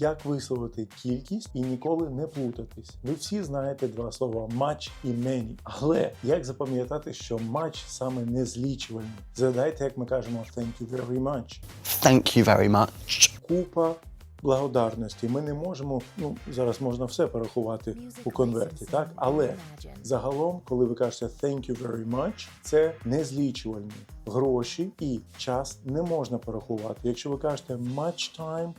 як висловити кількість і ніколи не плутатись. Ви всі знаєте два слова much і many. Але як запам'ятати, що much саме не злічувальний? Згадайте, як ми кажемо thank you very much. Thank you very much. Купа благодарності. Ми не можемо, ну зараз можна все порахувати у конверті, так? Але загалом, коли ви кажете thank you very much, це незлічувальні гроші і час не можна порахувати. Якщо ви кажете much time,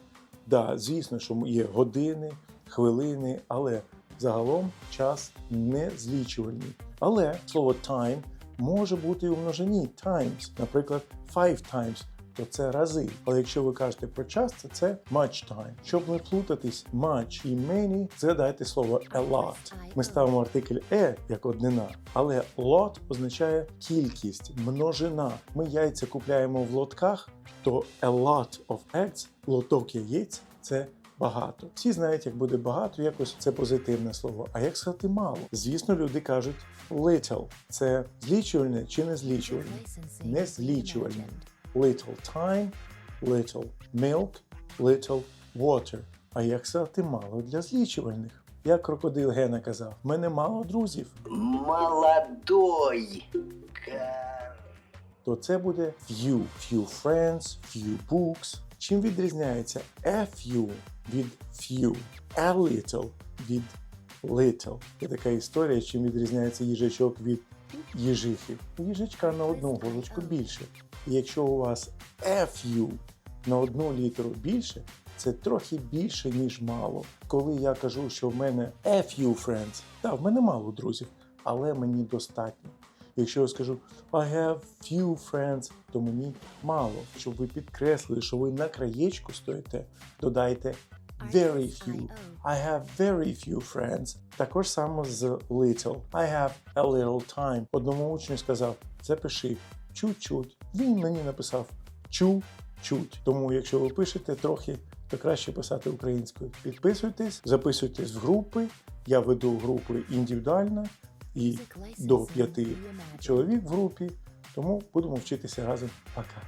да, звісно, що є години, хвилини, але загалом час не злічувальний. Але слово time може бути у множині times, наприклад, five times. То це рази. Але якщо ви кажете про час, то це much time. Щоб не плутатись much і many, згадайте слово a lot. Ми ставимо артикль e як однина, але lot означає кількість, множина. Ми яйця купляємо в лотках, то a lot of eggs, лоток яєць це багато. Всі знають, як буде багато, якось це позитивне слово. А як сказати мало? Звісно, люди кажуть little. Це злічувальне чи не злічувальне? Не. Little time, little milk, little water. А як сказати мало для злічувальних? Як крокодил Гена казав, в мене мало друзів, Молодой. То це буде few. Few friends, few books. Чим відрізняється a few від few, a little від little. Є така історія, чим відрізняється їжачок від їжихи. У їжачка на одну голочку більше. І якщо у вас FU на одну літеру більше, це трохи більше, ніж мало. Коли я кажу, що в мене FU friends, так, в мене мало друзів, але мені достатньо. Якщо я скажу I have few friends, то мені мало. Щоб ви підкреслили, що ви на краєчку стоїте, додайте very few. I have very few friends. Також само з little. I have a little time. Одному учню сказав, запиши чуть-чуть. Він мені написав чу-чуть. Тому, якщо ви пишете трохи, то краще писати українською. Підписуйтесь, записуйтесь в групи. Я веду групи індивідуально і до п'яти чоловік в групі. Тому будемо вчитися разом. Пока.